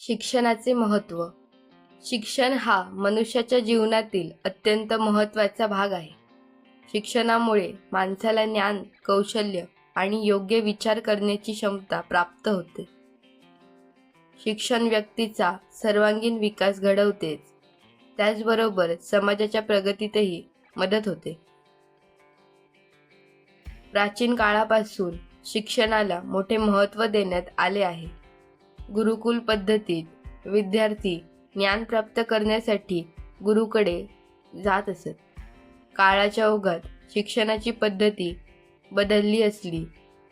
शिक्षणाचे महत्त्व. शिक्षण हा मनुष्याच्या जीवनातील अत्यंत महत्त्वाचा भाग आहे. शिक्षणामुळे माणसाला ज्ञान कौशल्य आणि योग्य विचार करण्याची क्षमता प्राप्त होते. शिक्षण व्यक्तीचा सर्वांगीण विकास घडवतेच त्याचबरोबर समाजाच्या प्रगतीतही मदत होते. प्राचीन काळापासून शिक्षणाला मोठे महत्त्व देण्यात आले आहे. गुरुकुल पद्धतीत विद्यार्थी ज्ञान प्राप्त करण्यासाठी गुरुकडे जात असत. काळाच्या ओघात शिक्षणाची पद्धती बदलली असली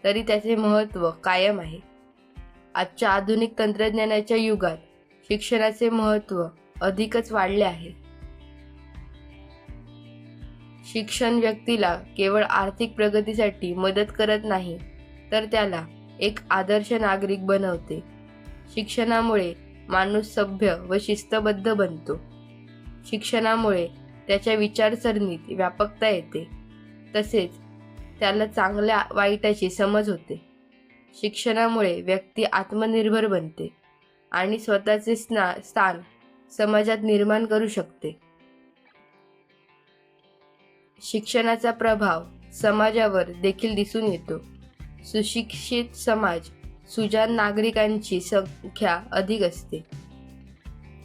तरी त्याचे महत्त्व कायम आहे. आजच्या आधुनिक तंत्रज्ञानाच्या युगात शिक्षणाचे महत्त्व अधिकच वाढले आहे. शिक्षण व्यक्तीला केवळ आर्थिक प्रगतीसाठी मदत करत नाही तर त्याला एक आदर्श नागरिक बनवते. शिक्षणामुळे माणूस सभ्य व शिस्तबद्ध बनतो. शिक्षणामुळे त्याच्या विचारसरणीत व्यापकता येते. तसेच त्याला चांगल्या वाईटाची समज होते. शिक्षणामुळे व्यक्ती आत्मनिर्भर बनते आणि स्वतःचे स्ना स्थान समाजात निर्माण करू शकते. शिक्षणाचा प्रभाव समाजावर देखील दिसून येतो. सुशिक्षित समाज सुजान नागरिकांची संख्या अधिक असते.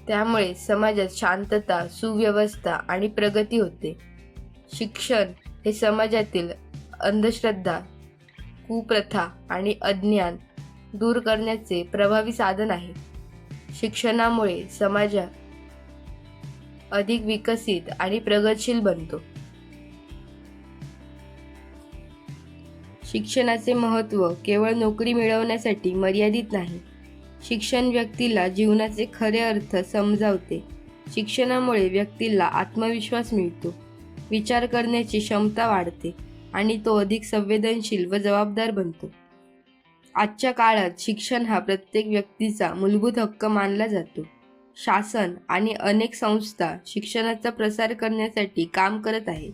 त्यामुळे समाजात शांतता सुव्यवस्था आणि प्रगती होते. शिक्षण हे समाजातील अंधश्रद्धा कुप्रथा आणि अज्ञान दूर करण्याचे प्रभावी साधन आहे. शिक्षणामुळे समाज अधिक विकसित आणि प्रगतशील बनतो. शिक्षणाचे महत्त्व केवळ नोकरी मिळवण्यासाठी मर्यादित नाही. शिक्षण व्यक्तीला जीवनाचे खरे अर्थ समजावते. शिक्षणामुळे व्यक्तीला आत्मविश्वास मिळतो. विचार करण्याची क्षमता वाढते आणि तो अधिक संवेदनशील व जबाबदार बनतो. आजच्या काळात शिक्षण हा प्रत्येक व्यक्तीचा मूलभूत हक्क मानला जातो. शासन आणि अनेक संस्था शिक्षणाचा प्रसार करण्यासाठी काम करत आहेत.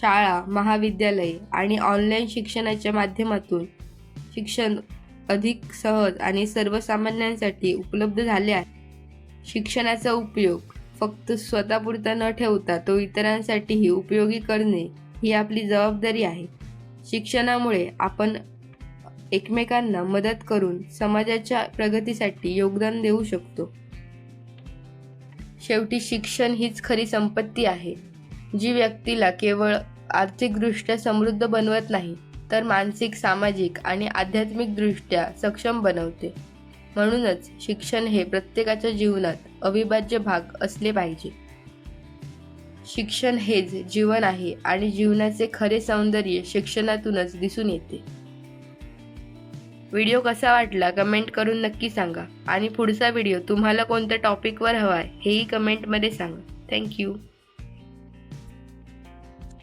शाळा महाविद्यालये आणि ऑनलाईन शिक्षणाच्या माध्यमातून शिक्षण अधिक सहज आणि सर्वसामान्यांसाठी उपलब्ध झाले आहे. शिक्षणाचा उपयोग फक्त स्वतःपुरता न ठेवता तो इतरांसाठीही उपयोगी करणे ही आपली जबाबदारी आहे. शिक्षणामुळे आपण एकमेकांना मदत करून समाजाच्या प्रगतीसाठी योगदान देऊ शकतो. शेवटी शिक्षण हीच खरी संपत्ती आहे. जी व्यक्तीला केवळ आर्थिकदृष्ट्या समृद्ध बनवत नाही तर मानसिक सामाजिक आणि आध्यात्मिकदृष्ट्या सक्षम बनवते. म्हणूनच शिक्षण हे प्रत्येकाच्या जीवनात अविभाज्य भाग असले पाहिजे. शिक्षण हेच जीवन आहे आणि जीवनाचे खरे सौंदर्य शिक्षणातूनच दिसून येते. व्हिडिओ कसा वाटला कमेंट करून नक्की सांगा आणि पुढचा व्हिडिओ तुम्हाला कोणत्या टॉपिकवर हवा आहे हेही कमेंटमध्ये सांगा. थँक्यू